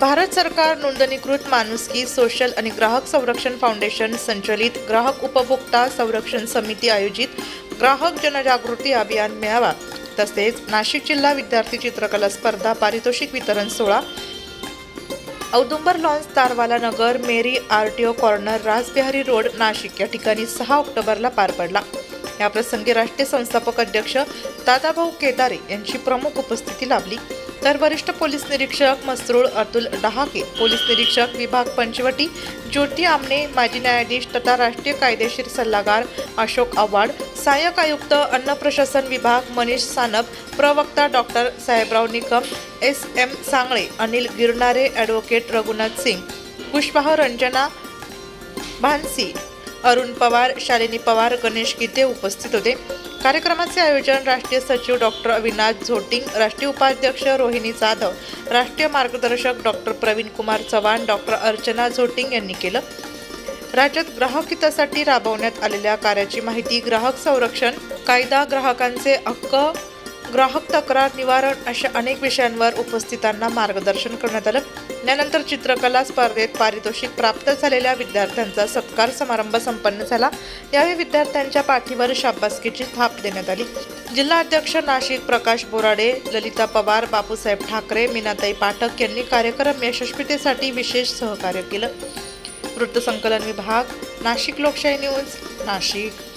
भारत सरकार नोंदणीकृत माणुसकी सोशल आणि ग्राहक संरक्षण फाउंडेशन संचलित ग्राहक उपभोक्ता संरक्षण समिती आयोजित ग्राहक जनजागृती अभियान मेळावा. तसेच नाशिक जिल्हा विद्यार्थी चित्रकला स्पर्धा पारितोषिक वितरण सोहळा Audumbar lawns Tarwala Nagar Meri R T O corner Rasbihari road Nashik या ठिकाणी सहा ऑक्टोबरला पार पडला. याप्रसंगी राष्ट्रीय संस्थापक अध्यक्ष दादाभाऊ केदारे यांची प्रमुख उपस्थिती लाभली. तर वरिष्ठ पोलीस निरीक्षक मसरूळ अतुल डहाके पोलीस निरीक्षक विभाग पंचवटी ज्योती आमने माजी न्यायाधीश तथा राष्ट्रीय कायदेशीर सल्लागार अशोक आव्हाड सहाय्यक आयुक्त अन्न प्रशासन विभाग मनीष सानप प्रवक्ता doctor Sahebrao Nikam S M Sangle Anil Girnare advocate Raghunath Singh पुष्पाह Ranjana Bhansi Arun Pawar Shalini Pawar Ganesh Gite उपस्थित होते. कार्यक्रमाचे आयोजन राष्ट्रीय सचिव डॉक्टर अविनाश झोटिंग राष्ट्रीय उपाध्यक्ष रोहिणी जाधव राष्ट्रीय मार्गदर्शक डॉक्टर प्रवीण कुमार चव्हाण डॉक्टर अर्चना झोटिंग यांनी केलं. राज्यात ग्राहक हितासाठी राबवण्यात आलेल्या कार्याची माहिती ग्राहक संरक्षण कायदा ग्राहकांचे हक्क ग्राहक तक्रार निवारण अशा अनेक विषयांवर उपस्थितांना मार्गदर्शन करण्यात आलं. यानंतर चित्रकला स्पर्धेत पारितोषिक प्राप्त झालेल्या विद्यार्थ्यांचा सत्कार समारंभ संपन्न झाला. यावेळी विद्यार्थ्यांच्या पाठीवर शाबासकीची थाप देण्यात आली. जिल्हा अध्यक्ष नाशिक प्रकाश बोराडे ललिता पवार बापूसाहेब ठाकरे मीनाताई पाठक यांनी कार्यक्रम यशस्वीतेसाठी विशेष सहकार्य केलं. वृत्तसंकलन विभाग नाशिक लोकशाही न्यूज नाशिक.